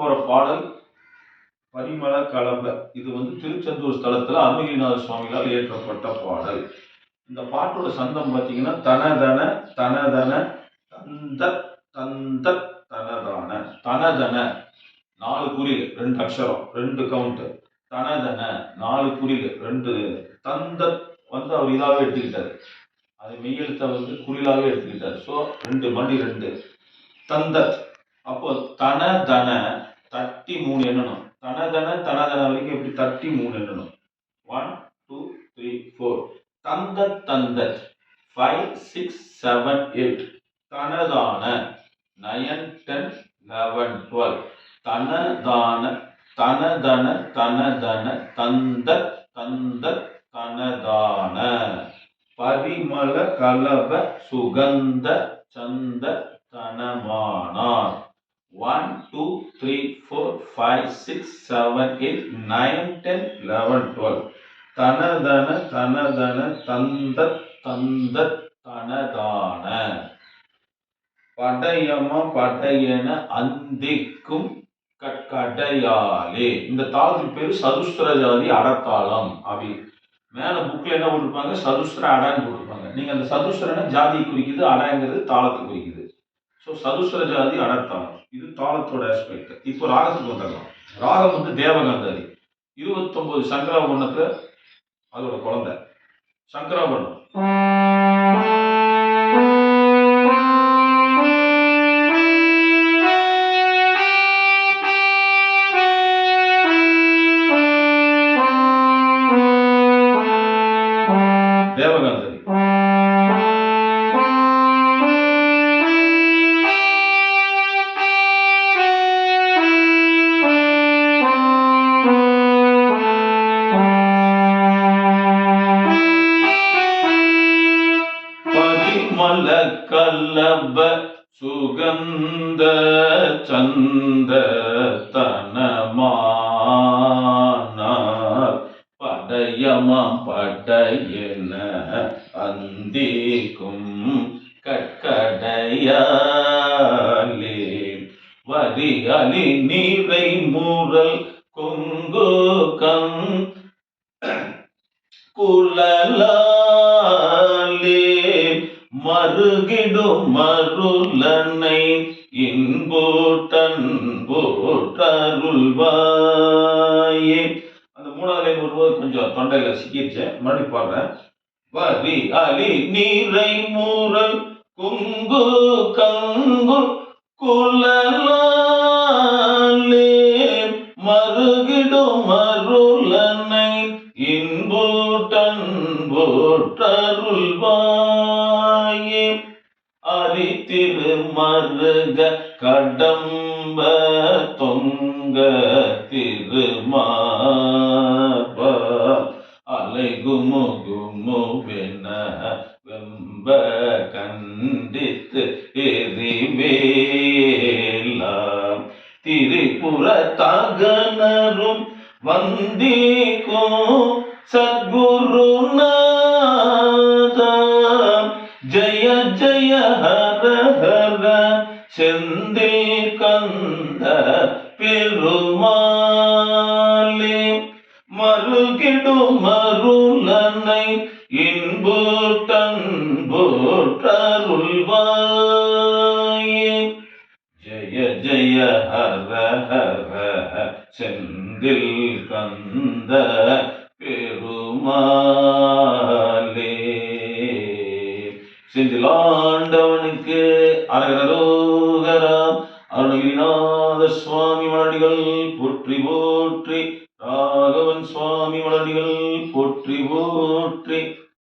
போற பாடல் பரிமள கலம்ப. இது வந்து திருச்செந்தூர் ஸ்தலத்துல அருணகிரிநாத சுவாமிகளால் இயற்றப்பட்ட பாடல். இந்த பாட்டோட சந்தம் பார்த்தீங்கன்னா தனதன தனதன தந்த தந்த தனதான தனதன நாலு குறியில் ரெண்டு அக்ஷரம் ரெண்டு கவுண்ட் தனதன நாலு குறியில் ரெண்டு தந்த வந்து அவர் இதாகவே எடுத்துக்கிட்டார். அது மெய்யெழுத்தை வந்து குறிலாகவே எடுத்துக்கிட்டார். ஸோ ரெண்டு மணி ரெண்டு. தந்தத் அப்போ தன தன தட்டி மூணு எண்ணணும். தனதன தனதன வரைக்கும் எப்படி தட்டி மூணு எண்ணணும்? ஒன் டூ த்ரீ ஃபோர் தந்த தந்த ஃபைவ் சிக்ஸ் செவன் எயிட் தனதான. நயன் டென் லெவன் டுவெல் தனதான. தனதன தனதன. தந்த தந்த தனதான. பரிமள கலப சுகந்த சந்த தனமானார். One two three four five six seven eight nine ten eleven twelve தனதன தனதன தந்த தந்த தனதான படையம படையன அந்திக்கும் கடையாலே இந்த தாளத்துக்கு பேர் சதுஸ்திர ஜாதி அடத்தாளம் அப்படி மேல புக்ல என்ன போட்டிருப்பாங்க? சதுஸ்திர அடான்னு போட்டிருப்பாங்க. நீங்க அந்த சதுஸ்திரன ஜாதி குறிக்குது அடாங்கிறது தாளத்தை குறிக்குது. ஸோ சதுஸ்வர ஜாதி அடர்த்தாளம் இது தாளத்தோட ஆஸ்பெக்ட் இப்போ ராகத்துக்கு வந்துடலாம். ராகம் வந்து தேவகாந்தாதி. இருபத்தொன்பது சங்கராபரணத்துல அதோட குழந்தை. சங்கராபரணம் கல்லப சுகந்த சந்த தனமானார். படையமாம் படையன அந்திக்கும் கற்கடையாலே. வரி அலி நீரை மூரல் கொங்கு கம். குழலாலே மருகிடும் மருளனை இன்போட்டன் போட்டருள்வாயே அந்த மூணாவது லைன் வரும்போது கொஞ்சம் தொண்டையில சிக்கிருச்சு. மறுபடியும் பாடுறேன். வரி அலி நீரை மூரல் குங்கு கங்கு குழலாலே அரித்திரு மருக கடம்ப தொங்க திருமார்பா அலைகுமு குமுவென வெம்ப கண்டித்து எரிவேலாம். திரிபுர தகனரும் வந்திக்கும் சத்குருநாதா செந்தில் கந்த பெருமாளே மருகிடும் மருளனை இன்போட்டன்போற்றருள்வாயே ஜய ஜய ஹர ஹர செந்தில் கந்த பெருமாளே. செந்திலாண்டவனுக்கு அருணகிரிநாத சுவாமி மலடிகள் போற்றி போற்றி